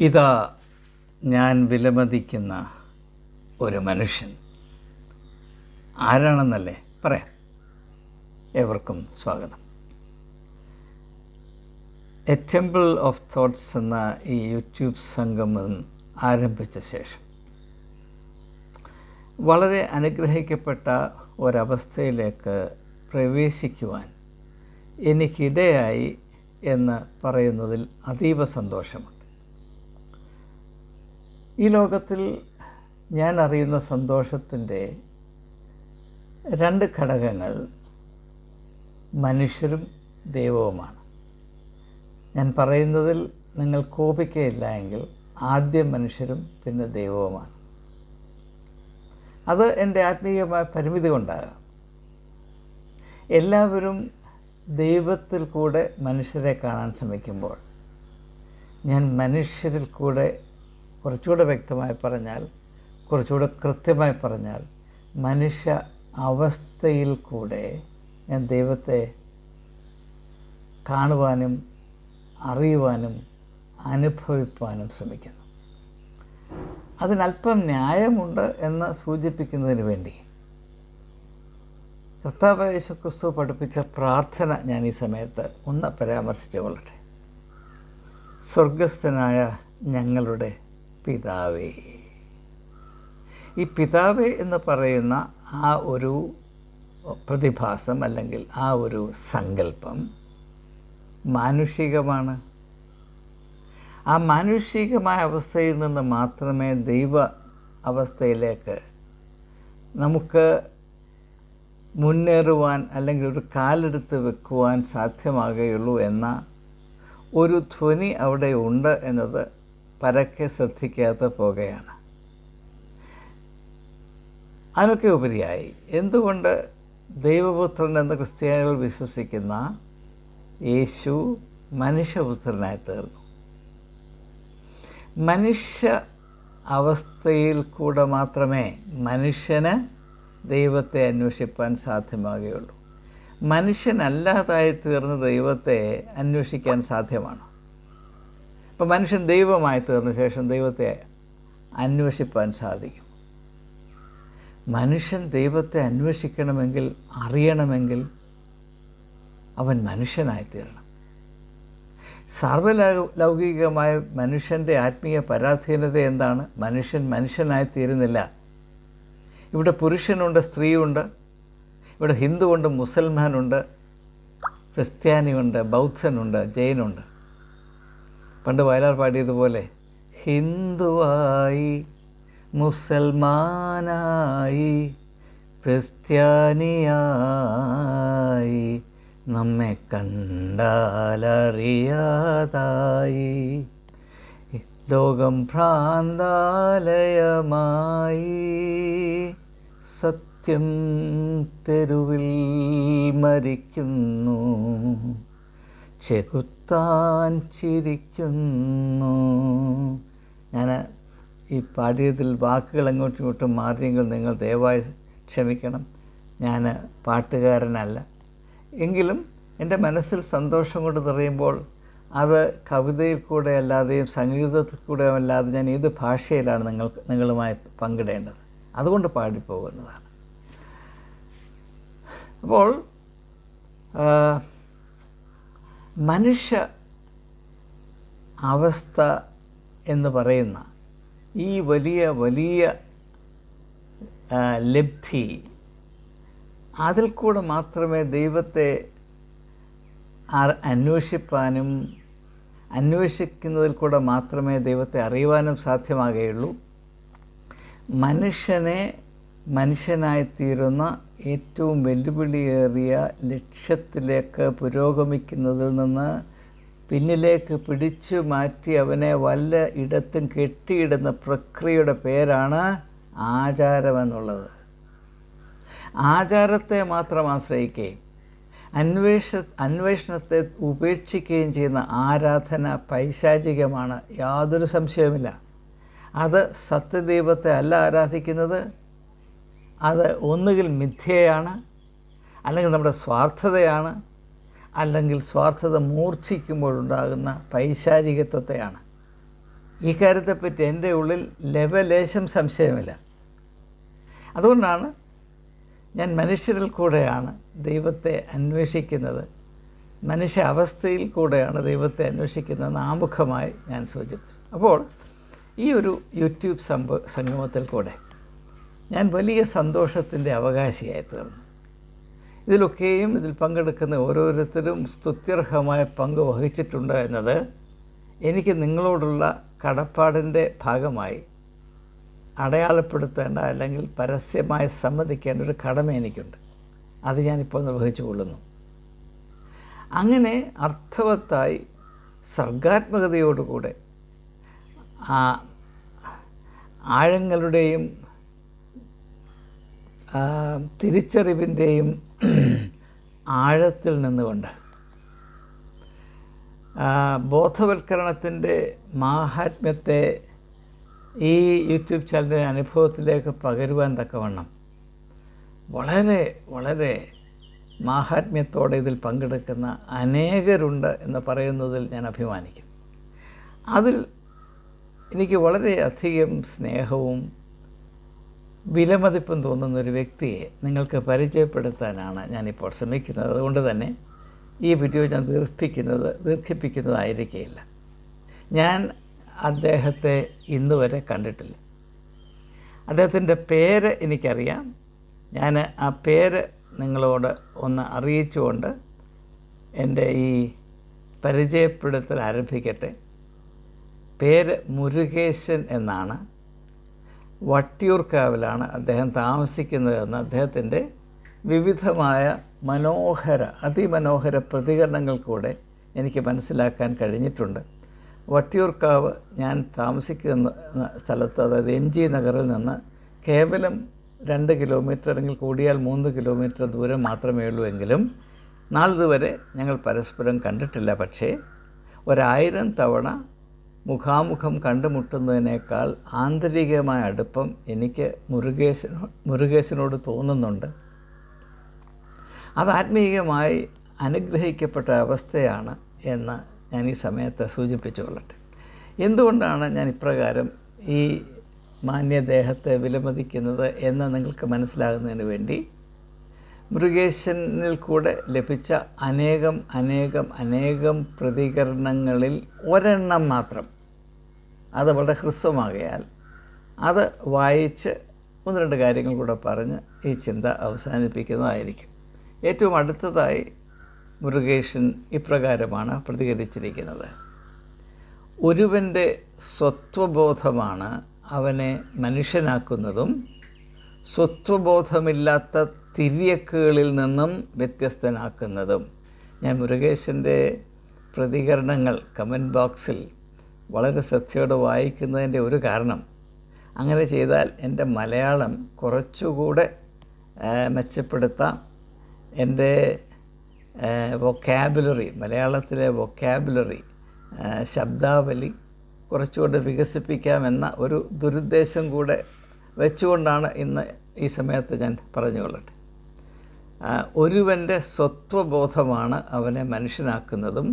ഇതാ ഞാൻ വിലമതിക്കുന്ന ഒരു മനുഷ്യൻ. ആരാണെന്നല്ലേ? പറയാം. ഏവർക്കും സ്വാഗതം. എ ടെമ്പിൾ ഓഫ് തോട്ട്സ് എന്ന ഈ യൂട്യൂബ് സംഗമം ആരംഭിച്ച ശേഷം വളരെ അനുഗ്രഹിക്കപ്പെട്ട ഒരവസ്ഥയിലേക്ക് പ്രവേശിക്കുവാൻ എനിക്കിടയായി എന്ന് പറയുന്നതിൽ അതീവ സന്തോഷമുണ്ട്. ഈ ലോകത്തിൽ ഞാൻ അറിയുന്ന സന്തോഷത്തിന്റെ രണ്ട് ഘടകങ്ങൾ മനുഷ്യരും ദൈവവുമാണ്. ഞാൻ പറയുന്നതിൽ നിങ്ങൾ കോപിക്കയില്ല എങ്കിൽ ആദ്യം മനുഷ്യരും പിന്നെ ദൈവവുമാണ്. അത് എന്റെ ആത്മീയമായ പരിമിതി കൊണ്ടാകാം. എല്ലാവരും ദൈവത്തിൽ കൂടെ മനുഷ്യരെ കാണാൻ ശ്രമിക്കുമ്പോൾ ഞാൻ മനുഷ്യരിൽ കൂടെ കുറച്ചുകൂടെ വ്യക്തമായി പറഞ്ഞാൽ കുറച്ചുകൂടെ കൃത്യമായി പറഞ്ഞാൽ മനുഷ്യ അവസ്ഥയിൽ കൂടെ ഞാൻ ദൈവത്തെ കാണുവാനും അറിയുവാനും അനുഭവിപ്പാനും ശ്രമിക്കുന്നു. അതിനല്പം ന്യായമുണ്ട് എന്ന് സൂചിപ്പിക്കുന്നതിന് വേണ്ടി. കർത്താവ് ക്രിസ്തു പഠിപ്പിച്ച പ്രാർത്ഥന ഞാൻ ഈ സമയത്ത് ഒന്ന് പരാമർശിച്ചു കൊള്ളട്ടെ. സ്വർഗസ്ഥനായ ഞങ്ങളുടെ പിതാവേ. ഈ പിതാവ് എന്ന് പറയുന്ന ആ ഒരു പ്രതിഭാസം അല്ലെങ്കിൽ ആ ഒരു സങ്കല്പം മാനുഷികമാണ്. ആ മാനുഷികമായ അവസ്ഥയിൽ നിന്ന് മാത്രമേ ദൈവ അവസ്ഥയിലേക്ക് നമുക്ക് മുന്നേറുവാൻ അല്ലെങ്കിൽ ഒരു കാലെടുത്ത് വെക്കുവാൻ സാധ്യമാകുകയുള്ളൂ എന്ന ഒരു ധ്വനി അവിടെ ഉണ്ട് എന്നത് പരക്കെ ശ്രദ്ധിക്കാതെ പോകുകയാണ് അതിനൊക്കെ ഉപരിയായി എന്തുകൊണ്ട് ദൈവപുത്രൻ എന്ന് ക്രിസ്ത്യാനികൾ വിശ്വസിക്കുന്ന യേശു മനുഷ്യപുത്രനായി തീർന്നു? മനുഷ്യ അവസ്ഥയിൽ കൂടെ മാത്രമേ മനുഷ്യന് ദൈവത്തെ അന്വേഷിപ്പാൻ സാധ്യമാകുകയുള്ളൂ. മനുഷ്യനല്ലാതായി തീർന്ന ദൈവത്തെ അന്വേഷിക്കാൻ സാധ്യമാണ്? അപ്പം മനുഷ്യൻ ദൈവമായി തീർന്ന ശേഷം ദൈവത്തെ അന്വേഷിപ്പാൻ സാധിക്കും. മനുഷ്യൻ ദൈവത്തെ അന്വേഷിക്കണമെങ്കിൽ അറിയണമെങ്കിൽ അവൻ മനുഷ്യനായിത്തീരണം സർവലൗ ലൗകികമായ മനുഷ്യന്റെ ആത്മീയ പരാധീനത എന്താണ്? മനുഷ്യൻ മനുഷ്യനായിത്തീരുന്നില്ല ഇവിടെ പുരുഷനുണ്ട് സ്ത്രീയുണ്ട്. ഇവിടെ ഹിന്ദുവുണ്ട് മുസൽമാനുണ്ട് ക്രിസ്ത്യാനിയുണ്ട് ബൗദ്ധനുണ്ട് ജൈനുണ്ട്. പണ്ട് വയലാർ പാടിയതുപോലെ ഹിന്ദുവായി മുസൽമാനായി ക്രിസ്ത്യാനിയായി നമ്മെ കണ്ടാലറിയാതായി. ലോകം ഭ്രാന്താലയമായി. സത്യം തെരുവിൽ മരിക്കുന്നു. ചെകുത്താൻ ചിരിക്കുന്നു. ഞാൻ ഈ പാഠ്യത്തിൽ വാക്കുകൾ അങ്ങോട്ടും ഇങ്ങോട്ടും മാറിയെങ്കിൽ നിങ്ങൾ ദയവായി ക്ഷമിക്കണം. ഞാൻ പാട്ടുകാരനല്ല. എങ്കിലും എന്റെ മനസ്സിൽ സന്തോഷം കൊണ്ട് നിറയുമ്പോൾ അത് കവിതയിൽ കൂടെ അല്ലാതെയും സംഗീതത്തിൽ കൂടെ അല്ലാതെ ഞാൻ ഏത് ഭാഷയിലാണ് നിങ്ങൾ നിങ്ങളുമായി പങ്കിടേണ്ടത്? അതുകൊണ്ട് പാടിപ്പോകുന്നതാണ്. അപ്പോൾ മനുഷ്യ അവസ്ഥ എന്ന് പറയുന്ന ഈ വലിയ വലിയ ലബ്ധി അതിൽ കൂടെ മാത്രമേ ദൈവത്തെ അന്വേഷിപ്പാനും അന്വേഷിക്കുന്നതിൽ കൂടെ മാത്രമേ ദൈവത്തെ അറിയുവാനും സാധ്യമാകുകയുള്ളൂ. മനുഷ്യനെ മനുഷ്യനായിത്തീരുന്ന ഏറ്റവും വെല്ലുവിളിയേറിയ ലക്ഷ്യത്തിലേക്ക് പുരോഗമിക്കുന്നതിൽ നിന്ന് പിന്നിലേക്ക് പിടിച്ചു മാറ്റി അവനെ വല്ല ഇടത്തും കെട്ടിയിടുന്ന പ്രക്രിയയുടെ പേരാണ് ആചാരമെന്നുള്ളത്. ആചാരത്തെ മാത്രം ആശ്രയിക്കുകയും അന്വേഷ അന്വേഷണത്തെ ഉപേക്ഷിക്കുകയും ചെയ്യുന്ന ആരാധന പൈശാചികമാണ് യാതൊരു സംശയവുമില്ല. അത് സത്യദൈവത്തെ അല്ല ആരാധിക്കുന്നത് അത് ഒന്നുകിൽ മിഥ്യയാണ് അല്ലെങ്കിൽ നമ്മുടെ സ്വാർത്ഥതയാണ് അല്ലെങ്കിൽ സ്വാർത്ഥത മൂർച്ഛിക്കുമ്പോഴുണ്ടാകുന്ന പൈശാചികത്വത്തെയാണ്. ഈ കാര്യത്തെപ്പറ്റി എന്റെ ഉള്ളിൽ ലവലേശം സംശയമില്ല. അതുകൊണ്ടാണ് ഞാൻ മനുഷ്യരിൽ കൂടെയാണ് ദൈവത്തെ അന്വേഷിക്കുന്നത്. മനുഷ്യ അവസ്ഥയിൽ കൂടെയാണ് ദൈവത്തെ അന്വേഷിക്കുന്നതെന്ന് ആമുഖമായി ഞാൻ സൂചിപ്പിച്ചു. അപ്പോൾ ഈ ഒരു യൂട്യൂബ് സംഭവ സംഗമത്തിൽ കൂടെ ഞാൻ വലിയ സന്തോഷത്തിന്റെ അവകാശിയായി തീർന്നു. ഇതിലൊക്കെയും ഇതിൽ പങ്കെടുക്കുന്ന ഓരോരുത്തരും സ്തുത്യർഹമായ പങ്ക് വഹിച്ചിട്ടുണ്ട് എന്നത് എനിക്ക് നിങ്ങളോടുള്ള കടപ്പാടിന്റെ ഭാഗമായി അടയാളപ്പെടുത്തേണ്ട അല്ലെങ്കിൽ പരസ്യമായി സമ്മതിക്കേണ്ട ഒരു കടമ എനിക്കുണ്ട്. അത് ഞാനിപ്പോൾ നിർവഹിച്ചു കൊള്ളുന്നു. അങ്ങനെ അർത്ഥവത്തായി സർഗാത്മകതയോടുകൂടെ ആ ആഴങ്ങളുടെയും തിരിച്ചറിവിന്റെയും ആഴത്തിൽ നിന്നുകൊണ്ട് ബോധവൽക്കരണത്തിന്റെ മാഹാത്മ്യത്തെ ഈ യൂട്യൂബ് ചാനലിന്റെ അനുഭവത്തിലേക്ക് പകരുവാൻ തക്കവണ്ണം വളരെ വളരെ മാഹാത്മ്യത്തോടെ ഇതിൽ പങ്കെടുക്കുന്ന അനേകരുണ്ട് എന്ന് പറയുന്നതിൽ ഞാൻ അഭിമാനിക്കും അതിൽ എനിക്ക് വളരെയധികം സ്നേഹവും വിലമതിപ്പും തോന്നുന്ന ഒരു വ്യക്തിയെ നിങ്ങൾക്ക് പരിചയപ്പെടുത്താനാണ് ഞാനിപ്പോൾ ശ്രമിക്കുന്നത്. അതുകൊണ്ട് തന്നെ ഈ വീഡിയോ ഞാൻ ദീർഘിപ്പിക്കുന്നത് ദീർഘിപ്പിക്കുന്നതായിരിക്കില്ല ഞാൻ അദ്ദേഹത്തെ ഇന്ന് വരെ കണ്ടിട്ടില്ല. അദ്ദേഹത്തിന്റെ പേര് എനിക്കറിയാം. ഞാൻ ആ പേര് നിങ്ങളോട് ഒന്ന് അറിയിച്ചുകൊണ്ട് എന്റെ ഈ പരിചയപ്പെടുത്തൽ ആരംഭിക്കട്ടെ. പേര് മുരുകേശൻ എന്നാണ്. വട്ടിയൂർക്കാവിലാണ് അദ്ദേഹം താമസിക്കുന്നതെന്ന് അദ്ദേഹത്തിന്റെ വിവിധമായ മനോഹര അതിമനോഹര പ്രതികരണങ്ങൾ കൂടെ എനിക്ക് മനസ്സിലാക്കാൻ കഴിഞ്ഞിട്ടുണ്ട്. വട്ടിയൂർക്കാവ് ഞാൻ താമസിക്കുന്ന സ്ഥലത്ത് അതായത് എം ജി നഗറിൽ നിന്ന് കേവലം രണ്ട് കിലോമീറ്റർ അല്ലെങ്കിൽ കൂടിയാൽ മൂന്ന് കിലോമീറ്റർ ദൂരം മാത്രമേ ഉള്ളൂ എങ്കിലും നാളിതുവരെ ഞങ്ങൾ പരസ്പരം കണ്ടിട്ടില്ല. പക്ഷേ ഒരായിരം തവണ മുഖാമുഖം കണ്ടുമുട്ടുന്നതിനേക്കാൾ ആന്തരികമായ അടുപ്പം എനിക്ക് മുരുകേശനോ മുരുകേശനോട് തോന്നുന്നുണ്ട്. അത് ആത്മീയമായി അനുഗ്രഹിക്കപ്പെട്ട അവസ്ഥയാണ് എന്ന് ഞാൻ ഈ സമയത്ത് സൂചിപ്പിച്ചുകൊള്ളട്ടെ. എന്തുകൊണ്ടാണ് ഞാൻ ഇപ്രകാരം ഈ മാന്യദേഹത്തെ വിലമതിക്കുന്നത് എന്ന് നിങ്ങൾക്ക് മനസ്സിലാകുന്നതിന് വേണ്ടി? മുരുകേശനിൽ കൂടെ ലഭിച്ച അനേകം അനേകം അനേകം പ്രതികരണങ്ങളിൽ ഒരെണ്ണം മാത്രം അത് വളരെ ഹ്രസ്വമാകയാൽ അത് വായിച്ച് ഒന്ന് രണ്ട് കാര്യങ്ങൾ കൂടെ പറഞ്ഞ് ഈ ചിന്ത അവസാനിപ്പിക്കുന്നതായിരിക്കും. ഏറ്റവും അടുത്തതായി മുരുകേശൻ ഇപ്രകാരമാണ് പ്രതികരിച്ചിരിക്കുന്നത്. ഒരുവന്റെ സ്വത്വബോധമാണ് അവനെ മനുഷ്യനാക്കുന്നതും സ്വത്വബോധമില്ലാത്ത തിര്യക്കുകളിൽ നിന്നും വ്യത്യസ്തനാക്കുന്നതും. ഞാൻ മുരുകേശന്റെ പ്രതികരണങ്ങൾ കമന്റ് ബോക്സിൽ വളരെ ശ്രദ്ധയോടെ വായിക്കുന്നതിന്റെ ഒരു കാരണം. അങ്ങനെ ചെയ്താൽ എന്റെ മലയാളം കുറച്ചുകൂടെ മെച്ചപ്പെടുത്താം. എന്റെ വൊക്കാബുലറി മലയാളത്തിലെ വൊക്കാബുലറി ശബ്ദാവലി കുറച്ചുകൂടെ വികസിപ്പിക്കാമെന്ന ഒരു ദുരുദ്ദേശം കൂടെ വെച്ചുകൊണ്ടാണ് ഇന്ന് ഈ സമയത്ത് ഞാൻ പറഞ്ഞുകൊള്ളട്ടെ. ഒരുവന്റെ സ്വത്വബോധമാണ് അവനെ മനുഷ്യനാക്കുന്നതും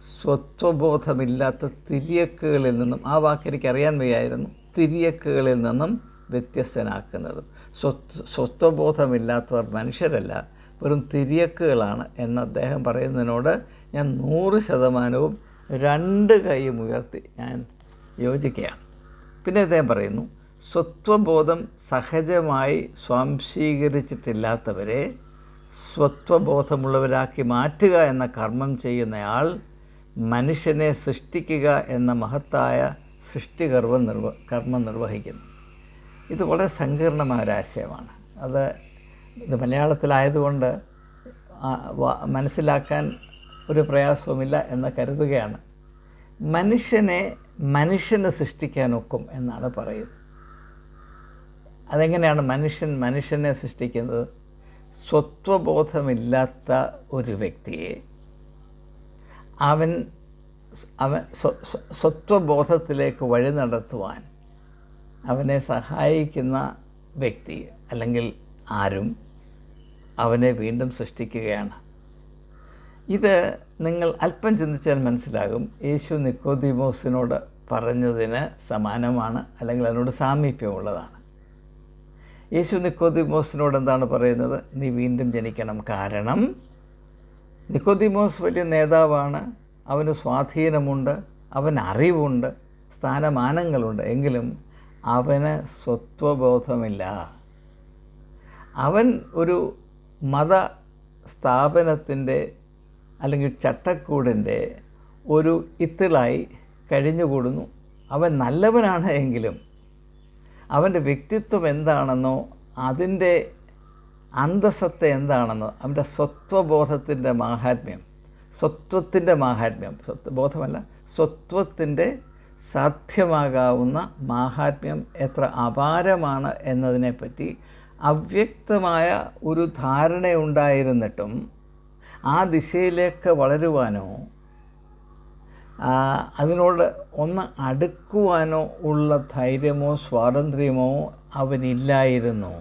സ്വത്വബോധമില്ലാത്ത തിരിയക്കുകളിൽ നിന്നും ആ വാക്ക് എനിക്ക് അറിയാൻ വയ്യായിരുന്നു തിരിയക്കുകളിൽ നിന്നും വ്യത്യസ്തനാക്കുന്നത്. സ്വത്ത് സ്വത്വബോധമില്ലാത്തവർ മനുഷ്യരല്ല വെറും തിരിയക്കുകളാണ് എന്ന് അദ്ദേഹം പറയുന്നതിനോട് ഞാൻ നൂറ് ശതമാനവും രണ്ട് കൈയും ഉയർത്തി ഞാൻ യോജിക്കുകയാണ്. പിന്നെ അദ്ദേഹം പറയുന്നു സ്വത്വബോധം സഹജമായി സ്വാംശീകരിച്ചിട്ടില്ലാത്തവരെ സ്വത്വബോധമുള്ളവരാക്കി മാറ്റുക എന്ന കർമ്മം ചെയ്യുന്നയാൾ മനുഷ്യനെ സൃഷ്ടിക്കുക എന്ന മഹത്തായ സൃഷ്ടികർവ നിർവ കർമ്മം നിർവഹിക്കുന്നു. ഇത് വളരെ സങ്കീർണമായ ഒരാശയമാണ് അത് ഇത് മലയാളത്തിലായതുകൊണ്ട് മനസ്സിലാക്കാൻ ഒരു പ്രയാസവുമില്ല എന്ന് കരുതുകയാണ്. മനുഷ്യനെ മനുഷ്യനെ സൃഷ്ടിക്കാനൊക്കും എന്നാണ് പറയുന്നത്. അതെങ്ങനെയാണ് മനുഷ്യൻ മനുഷ്യനെ സൃഷ്ടിക്കുന്നത്? സ്വത്വബോധമില്ലാത്ത ഒരു വ്യക്തിയെ അവൻ അവൻ സ്വ- സ്വ- സ്വത്വബോധത്തിലേക്ക് വഴി നടത്തുവാൻ അവനെ സഹായിക്കുന്ന വ്യക്തി അല്ലെങ്കിൽ ആരും അവനെ വീണ്ടും സൃഷ്ടിക്കുകയാണ്. ഇത് നിങ്ങൾ അല്പം ചിന്തിച്ചാൽ മനസ്സിലാകും. യേശു നിക്കോദിമോസിനോട് പറഞ്ഞതിന് സമാനമാണ് അല്ലെങ്കിൽ അതിനോട് സാമീപ്യമുള്ളതാണ്. യേശു നിക്കോദിമോസിനോട് എന്താണ് പറയുന്നത്? നീ വീണ്ടും ജനിക്കണം. കാരണം നിക്കോദിമോസ് വലിയ നേതാവാണ്. അവന് സ്വാധീനമുണ്ട്. അവൻ അറിവുണ്ട്. സ്ഥാനമാനങ്ങളുണ്ട്. എങ്കിലും അവന് സ്വത്വബോധമില്ല. അവൻ ഒരു മത സ്ഥാപനത്തിന്റെ അല്ലെങ്കിൽ ചട്ടക്കൂടിന്റെ ഒരു ഇത്തിളായി കഴിഞ്ഞുകൂടുന്നു. അവൻ നല്ലവനാണ് എങ്കിലും അവന്റെ വ്യക്തിത്വം എന്താണെന്നോ അതിന്റെ അന്തസത്ത എന്താണെന്ന് അവന്റെ സ്വത്വബോധത്തിന്റെ മാഹാത്മ്യം. സ്വത്വത്തിന്റെ മാഹാത്മ്യം. സ്വത്വ ബോധമല്ല സ്വത്വത്തിന്റെ സാധ്യമാകാവുന്ന മാഹാത്മ്യം എത്ര അപാരമാണ് എന്നതിനെപ്പറ്റി അവ്യക്തമായ ഒരു ധാരണയുണ്ടായിരുന്നിട്ടും ആ ദിശയിലേക്ക് വളരുവാനോ അതിനോട് ഒന്ന് അടുക്കുവാനോ ഉള്ള ധൈര്യമോ സ്വാതന്ത്ര്യമോ അവനില്ലായിരുന്നു.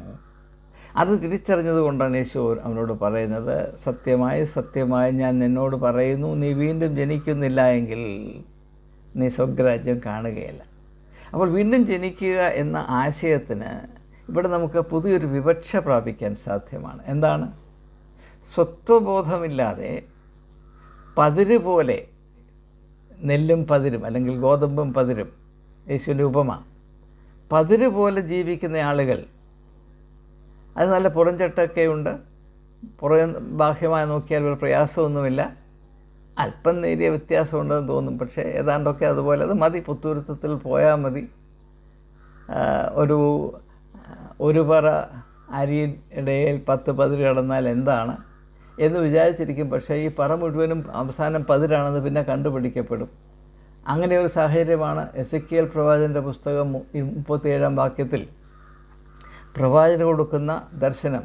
അത് തിരിച്ചറിഞ്ഞത് കൊണ്ടാണ് യേശു അവനോട് പറയുന്നത് സത്യമായി സത്യമായി ഞാൻ നിന്നോട് പറയുന്നു നീ വീണ്ടും ജനിക്കുന്നില്ല എങ്കിൽ നീ സ്വർഗരാജ്യം കാണുകയില്ല. അപ്പോൾ വീണ്ടും ജനിക്കുക എന്ന ആശയത്തിന് ഇവിടെ നമുക്ക് പുതിയൊരു വിവക്ഷ പ്രാപിക്കാൻ സാധ്യമാണ്. എന്താണ്? സ്വത്വബോധമില്ലാതെ പതിര് പോലെ നെല്ലും പതിരും അല്ലെങ്കിൽ ഗോതമ്പും പതിരും യേശുവിന്റെ ഉപമ പതിര് പോലെ ജീവിക്കുന്ന ആളുകൾ അത് നല്ല പുറംചട്ടൊക്കെ ഉണ്ട്. പുറം ബാഹ്യമായി നോക്കിയാൽ ഒരു പ്രയാസമൊന്നുമില്ല. അല്പം നേരിയ വ്യത്യാസമുണ്ടെന്ന് തോന്നും. പക്ഷേ ഏതാണ്ടൊക്കെ അതുപോലെ അത് മതി. പുത്തൂരുത്തത്തിൽ പോയാൽ മതി. ഒരു ഒരു പറ അരിയിടയിൽ പത്ത് പതിര് കിടന്നാൽ എന്താണ്? എന്ന് വിചാരിച്ചിരിക്കും. പക്ഷേ ഈ പറ മുഴുവനും അവസാനം പതിരാണെന്ന് പിന്നെ കണ്ടുപിടിക്കപ്പെടും. അങ്ങനെ ഒരു സാഹചര്യമാണ് എസ് എ കെ എൽ പ്രവാചന്റെ പുസ്തകം മുപ്പത്തിയേഴാം വാക്യത്തിൽ പ്രവാചകന് കൊടുക്കുന്ന ദർശനം.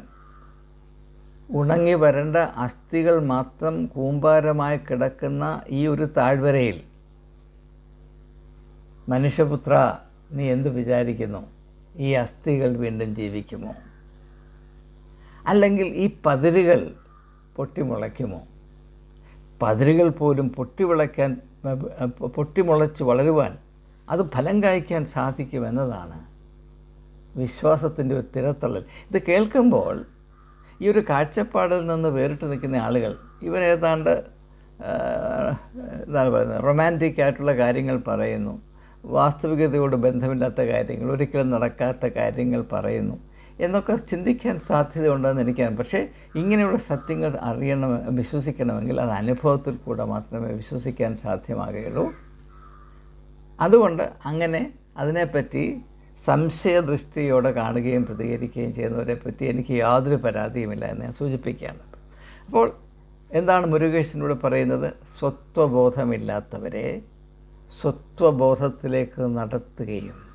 ഉണങ്ങി വരേണ്ട അസ്ഥികൾ മാത്രം കൂമ്പാരമായി കിടക്കുന്ന ഈ ഒരു താഴ്വരയിൽ. മനുഷ്യപുത്ര നീ എന്ത് വിചാരിക്കുന്നു? ഈ അസ്ഥികൾ വീണ്ടും ജീവിക്കുമോ? അല്ലെങ്കിൽ ഈ പതിരുകൾ പൊട്ടിമുളയ്ക്കുമോ? പതിരുകൾ പോലും പൊട്ടിവിളയ്ക്കാൻ പൊട്ടിമുളച്ച് വളരുവാൻ അത് ഫലം കായ്ക്കാൻ സാധിക്കുമെന്നതാണ് വിശ്വാസത്തിന്റെ ഒരു തിരത്തള്ളൽ. ഇത് കേൾക്കുമ്പോൾ ഈ ഒരു കാഴ്ചപ്പാടിൽ നിന്ന് വേറിട്ട് നിൽക്കുന്ന ആളുകൾ ഇവരേതാണ്ട് എന്താണ് പറയുന്നത് റൊമാന്റിക് ആയിട്ടുള്ള കാര്യങ്ങൾ പറയുന്നു. വാസ്തവികതയോട് ബന്ധമില്ലാത്ത കാര്യങ്ങൾ ഒരിക്കലും നടക്കാത്ത കാര്യങ്ങൾ പറയുന്നു. എന്നൊക്കെ ചിന്തിക്കാൻ സാധ്യതയുണ്ടെന്ന് എനിക്കറിയാം. പക്ഷേ ഇങ്ങനെയുള്ള സത്യങ്ങൾ അറിയണം വിശ്വസിക്കണമെങ്കിൽ അത് അനുഭവത്തിൽ കൂടെ മാത്രമേ വിശ്വസിക്കാൻ സാധ്യമാകുകയുള്ളൂ. അതുകൊണ്ട് അങ്ങനെ അതിനെപ്പറ്റി സംശയദൃഷ്ടിയോടെ കാണുകയും പ്രതികരിക്കുകയും ചെയ്യുന്നവരെ പറ്റി എനിക്ക് യാതൊരു പരാതിയുമില്ല എന്ന് ഞാൻ സൂചിപ്പിക്കുകയാണ്. അപ്പോൾ എന്താണ് മുരുകേശനോട് പറയുന്നത്? സ്വത്വബോധമില്ലാത്തവരെ സ്വത്വബോധത്തിലേക്ക് നടത്തുകയും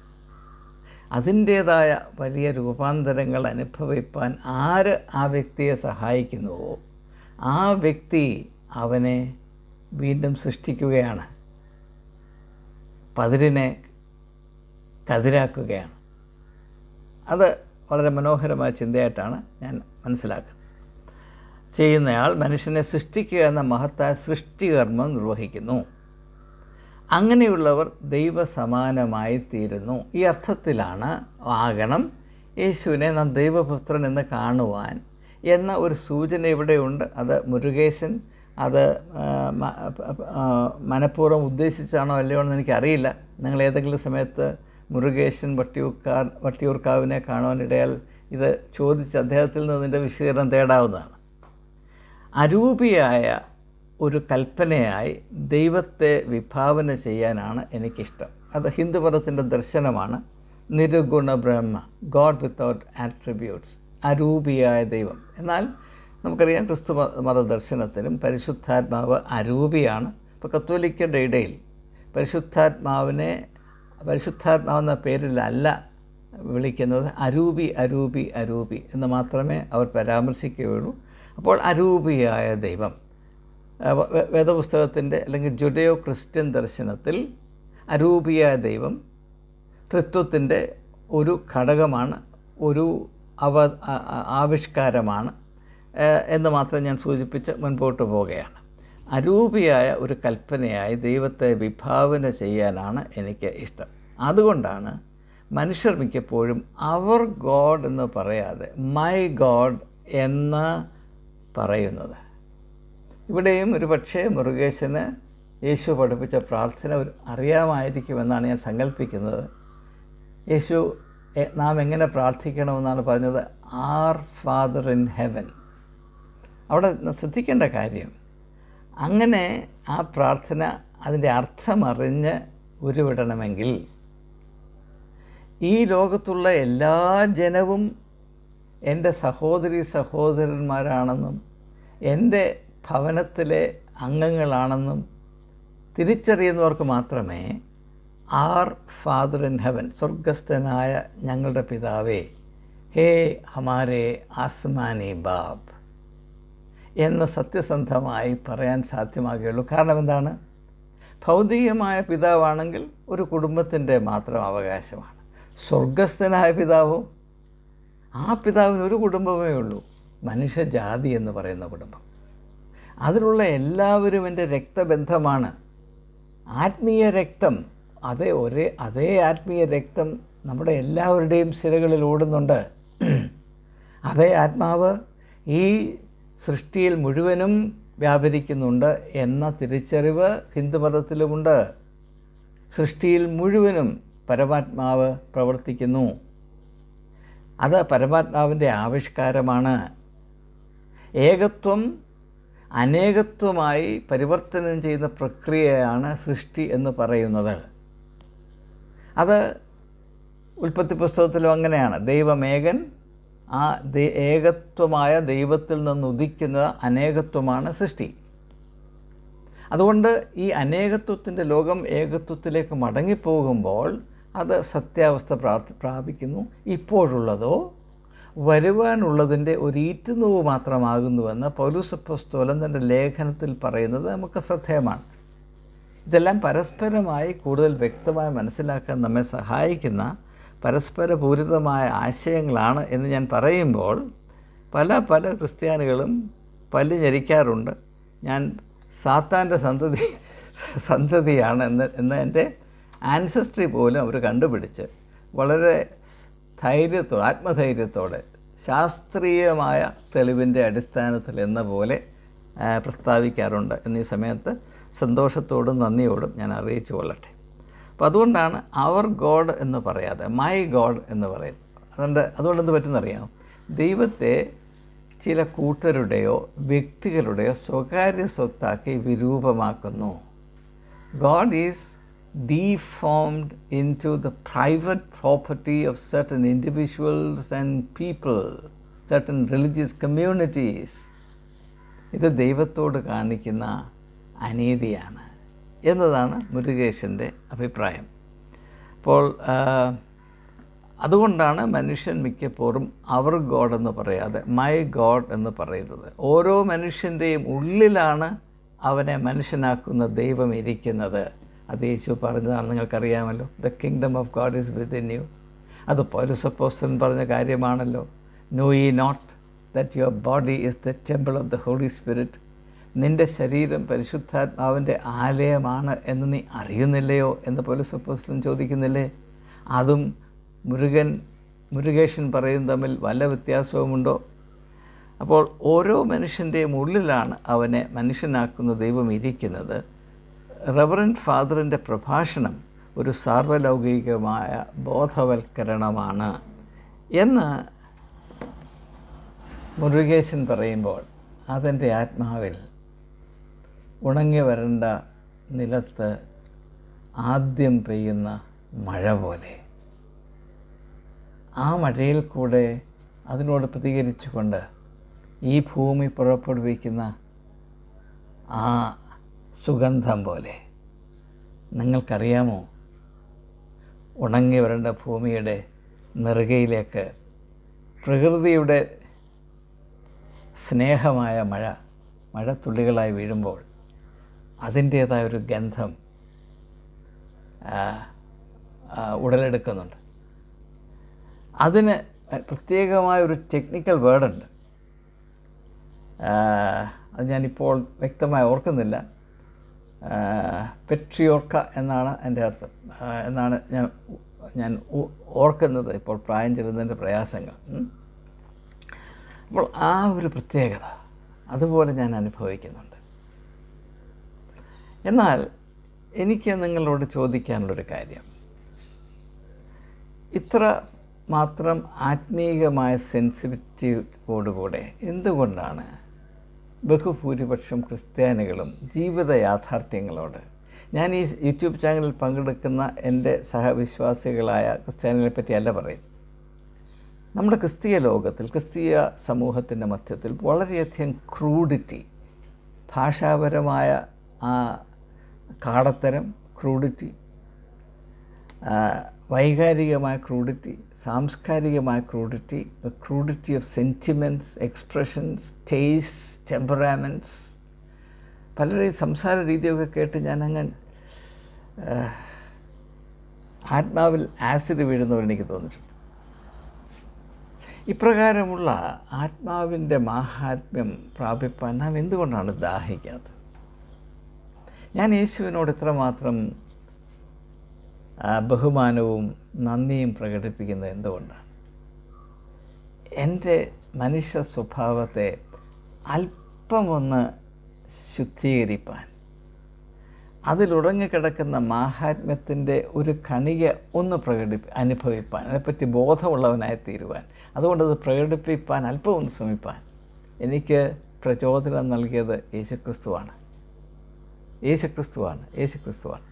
അതിന്റേതായ വലിയ രൂപാന്തരങ്ങൾ അനുഭവിപ്പാൻ ആര് ആ വ്യക്തിയെ സഹായിക്കുന്നുവോ? ആ വ്യക്തി അവനെ വീണ്ടും സൃഷ്ടിക്കുകയാണ്. പതിരിനെ കതിരാക്കുകയാണ്. അത് വളരെ മനോഹരമായ ചിന്തയായിട്ടാണ് ഞാൻ മനസ്സിലാക്കുന്നത്. ചെയ്യുന്നയാൾ മനുഷ്യനെ സൃഷ്ടിക്കുക എന്ന മഹത്തായ സൃഷ്ടികർമ്മം നിർവഹിക്കുന്നു. അങ്ങനെയുള്ളവർ ദൈവസമാനമായി തീരുന്നു ഈ അർത്ഥത്തിലാണ് ആകണം യേശുവിനെ നാം ദൈവപുത്രൻ എന്ന് കാണുവാൻ എന്ന ഒരു സൂചന ഇവിടെയുണ്ട്. അത് മുരുകേശൻ അത് മനഃപൂർവം ഉദ്ദേശിച്ചാണോ അല്ലയോ എന്ന് എനിക്കറിയില്ല. നിങ്ങൾ ഏതെങ്കിലും സമയത്ത് മുരുകേശൻ വട്ടിയൂർക്കാർ വട്ടിയൂർക്കാവിനെ കാണുവാനിടയാൽ ഇത് ചോദിച്ച് അദ്ദേഹത്തിൽ നിന്ന് ഇതിന്റെ വിശദീകരണം തേടാവുന്നതാണ്. അരൂപിയായ ഒരു കൽപ്പനയായി ദൈവത്തെ വിഭാവന ചെയ്യാനാണ് എനിക്കിഷ്ടം. അത് ഹിന്ദുമതത്തിന്റെ ദർശനമാണ്. Nirguna Brahma God without attributes അരൂപിയായ ദൈവം. എന്നാൽ നമുക്കറിയാം ക്രിസ്തു മത മതദർശനത്തിലും പരിശുദ്ധാത്മാവ് അരൂപിയാണ്. ഇപ്പോൾ കത്തോലിക്കരുടെ ഇടയിൽ പരിശുദ്ധാത്മാവിനെ പരിശുദ്ധാത്മാവെന്ന പേരിലല്ല വിളിക്കുന്നത് അരൂപി അരൂപി അരൂപി എന്ന് മാത്രമേ അവർ പരാമർശിക്കുകയുള്ളൂ. അപ്പോൾ അരൂപിയായ ദൈവം വേദപുസ്തകത്തിന്റെ അല്ലെങ്കിൽ ജുഡയോ ക്രിസ്ത്യൻ ദർശനത്തിൽ അരൂപിയായ ദൈവം തൃത്വത്തിന്റെ ഒരു ഘടകമാണ് ഒരു അവ ആവിഷ്കാരമാണ് എന്ന് മാത്രം ഞാൻ സൂചിപ്പിച്ച് മുൻപോട്ട് പോവുകയാണ്. അരൂപിയായ ഒരു കൽപ്പനയായി ദൈവത്തെ വിഭാവന ചെയ്യാനാണ് എനിക്ക് ഇഷ്ടം. അതുകൊണ്ടാണ് മനുഷ്യർ മിക്കപ്പോഴും അവർ ഗോഡ് എന്ന് പറയാതെ മൈ ഗോഡ് എന്ന് പറയുന്നത്. ഇവിടെയും ഒരു പക്ഷേ മുരുകേശന് യേശു പഠിപ്പിച്ച പ്രാർത്ഥന അറിയാമായിരിക്കുമെന്നാണ് ഞാൻ സങ്കല്പിക്കുന്നത് യേശു നാം എങ്ങനെ പ്രാർത്ഥിക്കണമെന്നാണ് പറഞ്ഞത്? Our father in heaven. അവിടെ ശ്രദ്ധിക്കേണ്ട കാര്യം അങ്ങനെ ആ പ്രാർത്ഥന അതിന്റെ അർത്ഥമറിഞ്ഞ് ഉരുവിടണമെങ്കിൽ ഈ ലോകത്തുള്ള എല്ലാ ജനവും എന്റെ സഹോദരി സഹോദരന്മാരാണെന്നും എന്റെ ഭവനത്തിലെ അംഗങ്ങളാണെന്നും തിരിച്ചറിയുന്നവർക്ക് മാത്രമേ ആർ ഫാദർ ഇൻ ഹെവൻ സ്വർഗസ്ഥനായ ഞങ്ങളുടെ പിതാവേ ഹേ ഹമാരേ ആസ്മാനി ബാബ്. എന്ന് സത്യസന്ധമായി പറയാൻ സാധ്യമാകുകയുള്ളൂ. കാരണം എന്താണ്? ഭൗതികമായ പിതാവാണെങ്കിൽ ഒരു കുടുംബത്തിന്റെ മാത്രം അവകാശമാണ്. സ്വർഗസ്ഥനായ പിതാവോ ആ പിതാവിന് ഒരു കുടുംബമേ ഉള്ളൂ. മനുഷ്യജാതി എന്ന് പറയുന്ന കുടുംബം. അതിലുള്ള എല്ലാവരും എന്റെ രക്തബന്ധമാണ്. ആത്മീയ രക്തം അതേ ഒരേ അതേ ആത്മീയ രക്തം നമ്മുടെ എല്ലാവരുടെയും സിരകളിൽ ഓടുന്നുണ്ട്. അതേ ആത്മാവ് ഈ സൃഷ്ടിയിൽ മുഴുവനും വ്യാപരിക്കുന്നുണ്ട് എന്ന തിരിച്ചറിവ് ഹിന്ദുമതത്തിലുമുണ്ട് സൃഷ്ടിയിൽ മുഴുവനും പരമാത്മാവ് പ്രവർത്തിക്കുന്നു. അത് പരമാത്മാവിന്റെ ആവിഷ്കാരമാണ്. ഏകത്വം അനേകത്വമായി പരിവർത്തനം ചെയ്യുന്ന പ്രക്രിയയാണ് സൃഷ്ടി എന്ന് പറയുന്നത്. അത് ഉൽപ്പത്തി പുസ്തകത്തിലും അങ്ങനെയാണ്. ദൈവമേകൻ ആ ഏകത്വമായ ദൈവത്തിൽ നിന്ന് ഉദിക്കുന്ന അനേകത്വമാണ് സൃഷ്ടി. അതുകൊണ്ട് ഈ അനേകത്വത്തിന്റെ ലോകം ഏകത്വത്തിലേക്ക് മടങ്ങിപ്പോകുമ്പോൾ അത് സത്യാവസ്ഥ പ്രാപിക്കുന്നു. ഇപ്പോഴുള്ളതോ വരുവാനുള്ളതിന്റെ ഒരു ഈറ്റുനോവ് മാത്രമാകുന്നുവെന്ന് പൗലൂസപ്പസ്തോലൻ തന്റെ ലേഖനത്തിൽ പറയുന്നത് നമുക്ക് ശ്രദ്ധേയമാണ്. ഇതെല്ലാം പരസ്പരമായി കൂടുതൽ വ്യക്തമായി മനസ്സിലാക്കാൻ നമ്മെ സഹായിക്കുന്ന പരസ്പര പൂരിതമായ ആശയങ്ങളാണ് എന്ന് ഞാൻ പറയുമ്പോൾ പല പല ക്രിസ്ത്യാനികളും പല്ല് ഞരിക്കാറുണ്ട്. ഞാൻ സാത്താന്റെ സന്തതി സന്തതിയാണ് എന്ന് എന്ന് എന്റെ ആൻസസ്ട്രി പോലും അവർ കണ്ടുപിടിച്ച് വളരെ ധൈര്യത്തോടെ ആത്മധൈര്യത്തോടെ ശാസ്ത്രീയമായ തെളിവിന്റെ അടിസ്ഥാനത്തിൽ എന്ന പോലെ പ്രസ്താവിക്കാറുണ്ട്. എന്നീ സമയത്ത് സന്തോഷത്തോടും നന്ദിയോടും ഞാൻ അറിയിച്ചു കൊള്ളട്ടെ. അപ്പോൾ അതുകൊണ്ടാണ് അവർ ഗോഡ് എന്ന് പറയാതെ മൈ ഗോഡ് എന്ന് പറയുന്നത്. അതുകൊണ്ട് അതുകൊണ്ട് എന്ത് പറ്റുന്നറിയാം ദൈവത്തെ ചില കൂട്ടരുടെയോ വ്യക്തികളുടെയോ സ്വകാര്യ സ്വത്താക്കി വിരൂപമാക്കുന്നു. God is deformed into the private property of certain individuals and people, certain religious communities. ഇത് ദൈവത്തോട് കാണിക്കുന്ന അനീതിയാണ്. എന്നതാണ് മുരുകേശന്റെ അഭിപ്രായം. അപ്പോൾ അതുകൊണ്ടാണ് മനുഷ്യൻ മിക്കപ്പോഴും അവർ ഗോഡ് എന്ന് പറയാതെ മൈ ഗോഡ് എന്ന് പറയുന്നത്. ഓരോ മനുഷ്യന്റെയും ഉള്ളിലാണ് അവനെ മനുഷ്യനാക്കുന്ന ദൈവം ഇരിക്കുന്നത്. അത് യേശു പറഞ്ഞതാണ് നിങ്ങൾക്കറിയാമല്ലോ the kingdom of God is within you അത് പൗലുസപ്പോസ്റ്റൻ പറഞ്ഞ കാര്യമാണല്ലോ know ye not that your body is the temple of the Holy Spirit നിന്റെ ശരീരം പരിശുദ്ധാത്മാവിന്റെ ആലയമാണ് എന്ന് നീ അറിയുന്നില്ലയോ എന്ന് പൗലുസപ്പോസ്റ്റൻ ചോദിക്കുന്നില്ലേ? അതും മുരുകൻ മുരുകേശൻ പറയും തമ്മിൽ വല്ല വ്യത്യാസവുമുണ്ടോ? അപ്പോൾ ഓരോ മനുഷ്യന്റെയും ഉള്ളിലാണ് അവനെ മനുഷ്യനാക്കുന്ന ദൈവം ഇരിക്കുന്നത്. റവറൻ ഫാദറിന്റെ പ്രഭാഷണം ഒരു സാർവലൗകികമായ ബോധവൽക്കരണമാണ് എന്ന് മുരുകേശൻ പറയുമ്പോൾ അതെന്റെ ആത്മാവിൽ ഉണങ്ങി വരണ്ട നിലത്ത് ആദ്യം പെയ്യുന്ന മഴ പോലെ. ആ മഴയിൽ കൂടെ അതിനോട് പ്രതികരിച്ചുകൊണ്ട് ഈ ഭൂമി പുറപ്പെടുവിക്കുന്ന ആ സുഗന്ധം പോലെ. നിങ്ങൾക്കറിയാമോ? ഉണങ്ങി വരേണ്ട ഭൂമിയുടെ നെറുകയിലേക്ക് പ്രകൃതിയുടെ സ്നേഹമായ മഴ മഴത്തുള്ളികളായി വീഴുമ്പോൾ അതിന്റേതായ ഒരു ഗന്ധം ഉടലെടുക്കുന്നുണ്ട്. അതിന് പ്രത്യേകമായ ഒരു ടെക്നിക്കൽ വേർഡുണ്ട് അത് ഞാനിപ്പോൾ വ്യക്തമായി ഓർക്കുന്നില്ല. പെട്രിയോർക്ക എന്നാണ് എന്റെ അർത്ഥം. എന്നാണ് ഞാൻ ഞാൻ ഓർക്കുന്നത് ഇപ്പോൾ പ്രായം ചെല്ലുന്നതിന്റെ പ്രയാസങ്ങൾ. അപ്പോൾ ആ ഒരു പ്രത്യേകത അതുപോലെ ഞാൻ അനുഭവിക്കുന്നുണ്ട്. എന്നാൽ എനിക്ക് നിങ്ങളോട് ചോദിക്കാനുള്ളൊരു കാര്യം. ഇത്ര മാത്രം ആത്മീയമായ സെൻസിറ്റിവിറ്റിയോടുകൂടെ എന്തുകൊണ്ടാണ് ബഹുഭൂരിപക്ഷം ക്രിസ്ത്യാനികളും ജീവിത യാഥാർത്ഥ്യങ്ങളോട്? ഞാൻ ഈ യൂട്യൂബ് ചാനലിൽ പങ്കെടുക്കുന്ന എന്റെ സഹവിശ്വാസികളായ ക്രിസ്ത്യാനികളെ പറ്റിയല്ല പറയും നമ്മുടെ ക്രിസ്തീയ ലോകത്തിൽ ക്രിസ്തീയ സമൂഹത്തിന്റെ മധ്യത്തിൽ വളരെയധികം ക്രൂഡിറ്റി ഭാഷാപരമായ ആ കാടത്തരം ക്രൂഡിറ്റി വൈകാരികമായ ക്രൂഡിറ്റി സാംസ്കാരികമായ crudity the crudity of sentiments expressions taste temperaments പലരുടെയും സംസാര രീതിയൊക്കെ കേട്ട് ഞാനങ്ങ് ആ, ആത്മാവിൽ ആസിഡ് വീഴുന്നവർ എനിക്ക് തോന്നിയിട്ടുണ്ട്. ഇപ്രകാരമുള്ള ആത്മാവിന്റെ മാഹാത്മ്യം പ്രാപിപ്പാൻ നാം എന്തുകൊണ്ടാണ് ദാഹിക്കാത്തത്? ഞാൻ യേശുവിനോട് ഇത്രമാത്രം ബഹുമാനവും നന്ദിയും പ്രകടിപ്പിക്കുന്നത് എന്തുകൊണ്ടാണ്? എന്റെ മനുഷ്യ സ്വഭാവത്തെ അല്പമൊന്ന് ശുദ്ധീകരിപ്പാൻ. അതിലുടങ്ങിക്കിടക്കുന്ന മാഹാത്മ്യത്തിന്റെ ഒരു കണിക ഒന്ന് പ്രകടിപ്പി അനുഭവിപ്പാൻ. അതേപ്പറ്റി ബോധമുള്ളവനായി തീരുവാൻ. അതുകൊണ്ടത് പ്രകടിപ്പിപ്പാൻ അല്പം ഒന്ന് ശ്രമിപ്പാൻ. എനിക്ക് പ്രചോദനം നൽകിയത് യേശുക്രിസ്തുവാണ്. യേശുക്രിസ്തുവാണ് യേശുക്രിസ്തുവാണ്.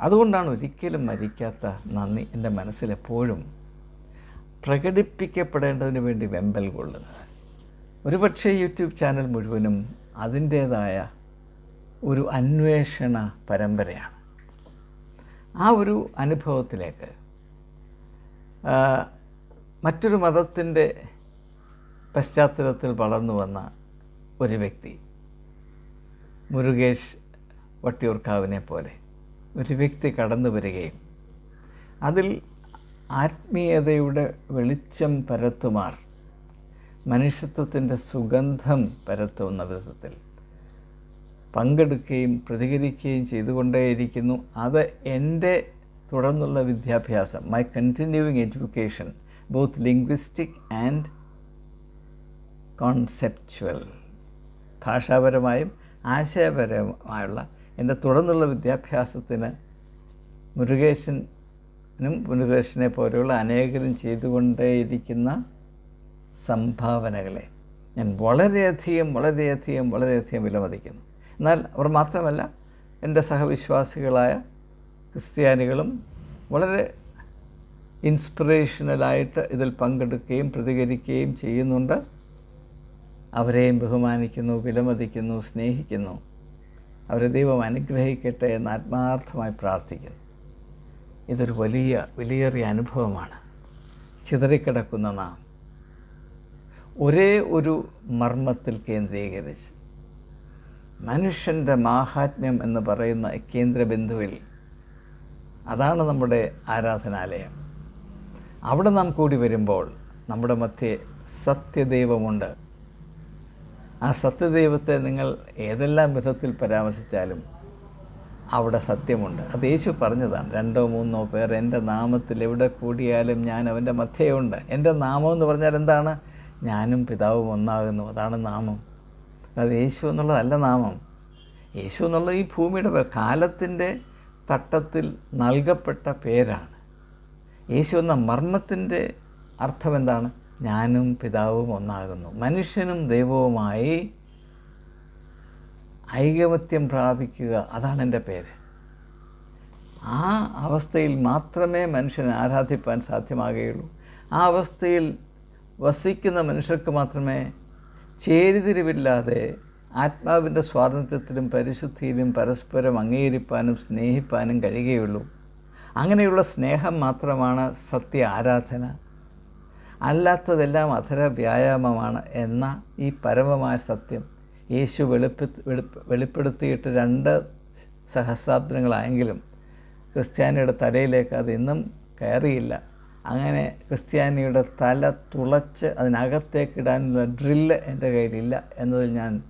അതുകൊണ്ടാണ് ഒരിക്കലും മരിക്കാത്ത നന്ദി എന്റെ മനസ്സിലെപ്പോഴും പ്രകടിപ്പിക്കപ്പെടേണ്ടതിന് വേണ്ടി വെമ്പൽ കൊള്ളുന്നത്. ഒരുപക്ഷേ യൂട്യൂബ് ചാനൽ മുഴുവനും അതിന്റേതായ ഒരു അന്വേഷണ പരമ്പരയാണ്. ആ ഒരു അനുഭവത്തിലേക്ക് മറ്റൊരു മതത്തിന്റെ പശ്ചാത്തലത്തിൽ വളർന്നു വന്ന ഒരു വ്യക്തി മുരുകേഷ് വട്ടിയൂർക്കാവിനെ പോലെ ഒരു വ്യക്തി കടന്നു വരികയും അതിൽ ആത്മീയതയുടെ വെളിച്ചം പരത്തുമാർ മനുഷ്യത്വത്തിന്റെ സുഗന്ധം പരത്തുന്ന വിധത്തിൽ പങ്കെടുക്കുകയും പ്രതികരിക്കുകയും ചെയ്തുകൊണ്ടേയിരിക്കുന്നു. അത് എന്റെ തുടർന്നുള്ള വിദ്യാഭ്യാസം my continuing education both linguistic and conceptual ഭാഷാപരമായും ആശയപരമായുള്ള എന്റെ തുടർന്നുള്ള വിദ്യാഭ്യാസത്തിന് മുരുകേശനും മുരുകേശനെ പോലെയുള്ള അനേകരും ചെയ്തുകൊണ്ടേയിരിക്കുന്ന സംഭാവനകളെ ഞാൻ വളരെയധികം വളരെയധികം വളരെയധികം വിലമതിക്കുന്നു. എന്നാൽ അവർ മാത്രമല്ല എന്റെ സഹവിശ്വാസികളായ ക്രിസ്ത്യാനികളും വളരെ ഇൻസ്പിറേഷണലായിട്ട് ഇതിൽ പങ്കെടുക്കുകയും പ്രതികരിക്കുകയും ചെയ്യുന്നുണ്ട്. അവരെയും ബഹുമാനിക്കുന്നു വിലമതിക്കുന്നു സ്നേഹിക്കുന്നു. അവരെ ദൈവം അനുഗ്രഹിക്കട്ടെ എന്ന് ആത്മാർത്ഥമായി പ്രാർത്ഥിക്കുന്നു. ഇതൊരു വലിയ വിലയേറിയ അനുഭവമാണ്. ചിതറിക്കിടക്കുന്ന നാം ഒരേ ഒരു മർമ്മത്തിൽ കേന്ദ്രീകരിച്ച് മനുഷ്യന്റെ മാഹാത്മ്യം എന്ന് പറയുന്ന കേന്ദ്രബിന്ദുവിൽ അതാണ് നമ്മുടെ ആരാധനാലയം. അവിടെ നാം കൂടി വരുമ്പോൾ നമ്മുടെ മധ്യേ സത്യദൈവമുണ്ട്. ആ സത്യദൈവത്തെ നിങ്ങൾ ഏതെല്ലാം വിധത്തിൽ പരാമർശിച്ചാലും അവിടെ സത്യമുണ്ട്. അത് യേശു പറഞ്ഞതാണ് രണ്ടോ മൂന്നോ പേർ എന്റെ നാമത്തിൽ എവിടെ കൂടിയാലും ഞാൻ അവന്റെ മധ്യയുണ്ട്. എന്റെ നാമം എന്ന് പറഞ്ഞാൽ എന്താണ്? ഞാനും പിതാവും ഒന്നാകുന്നു. അതാണ് നാമം. അത് യേശു എന്നുള്ളതല്ല നാമം. യേശു എന്നുള്ളത് ഈ ഭൂമിയുടെ കാലത്തിന്റെ തട്ടത്തിൽ നൽകപ്പെട്ട പേരാണ്. യേശു എന്ന മർമ്മത്തിന്റെ അർത്ഥം എന്താണ്? ഞാനും പിതാവും ഒന്നാകുന്നു. മനുഷ്യനും ദൈവവുമായി ഐകമത്യം പ്രാപിക്കുക അതാണ് എന്റെ പേര്. ആ അവസ്ഥയിൽ മാത്രമേ മനുഷ്യനെ ആരാധിപ്പാൻ സാധ്യമാകുകയുള്ളൂ. ആ അവസ്ഥയിൽ വസിക്കുന്ന മനുഷ്യർക്ക് മാത്രമേ ചേരിതിരിവില്ലാതെ ആത്മാവിന്റെ സ്വാതന്ത്ര്യത്തിലും പരിശുദ്ധിയിലും പരസ്പരം അംഗീകരിപ്പാനും സ്നേഹിപ്പാനും കഴിയുകയുള്ളൂ. അങ്ങനെയുള്ള സ്നേഹം മാത്രമാണ് സത്യ ആരാധന അല്ലാത്തതെല്ലാം അധര വ്യായാമമാണ് എന്ന ഈ പരമമായ സത്യം യേശു വെളിപ്പെ വെളിപ്പ വെളിപ്പെടുത്തിയിട്ട് രണ്ട് സഹസ്രാബ്ദങ്ങളായെങ്കിലും ക്രിസ്ത്യാനിയുടെ തലയിലേക്ക് അത് ഇന്നും കയറിയില്ല. അങ്ങനെ ക്രിസ്ത്യാനിയുടെ തല തുളച്ച് അതിനകത്തേക്കിടാനുള്ള ഡ്രില്ല് എന്റെ കയ്യിലില്ല എന്നതിൽ ഞാൻ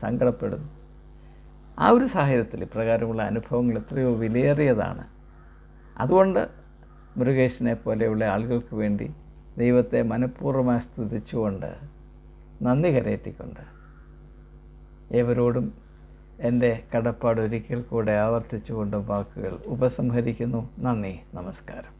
സങ്കടപ്പെടുന്നു. ആ ഒരു സാഹചര്യത്തിൽ ഇപ്രകാരമുള്ള അനുഭവങ്ങൾ എത്രയോ വിലയേറിയതാണ്. അതുകൊണ്ട് മുരുകേഷിനെ പോലെയുള്ള ആളുകൾക്ക് വേണ്ടി ദൈവത്തെ മനഃപൂർവമായി സ്തുതിച്ചുകൊണ്ട് നന്ദി കരയറ്റിക്കൊണ്ട് ഏവരോടും എന്റെ കടപ്പാട് ഒരിക്കൽ കൂടെ ആവർത്തിച്ചുകൊണ്ട് വാക്കുകൾ ഉപസംഹരിക്കുന്നു. നന്ദി നമസ്കാരം.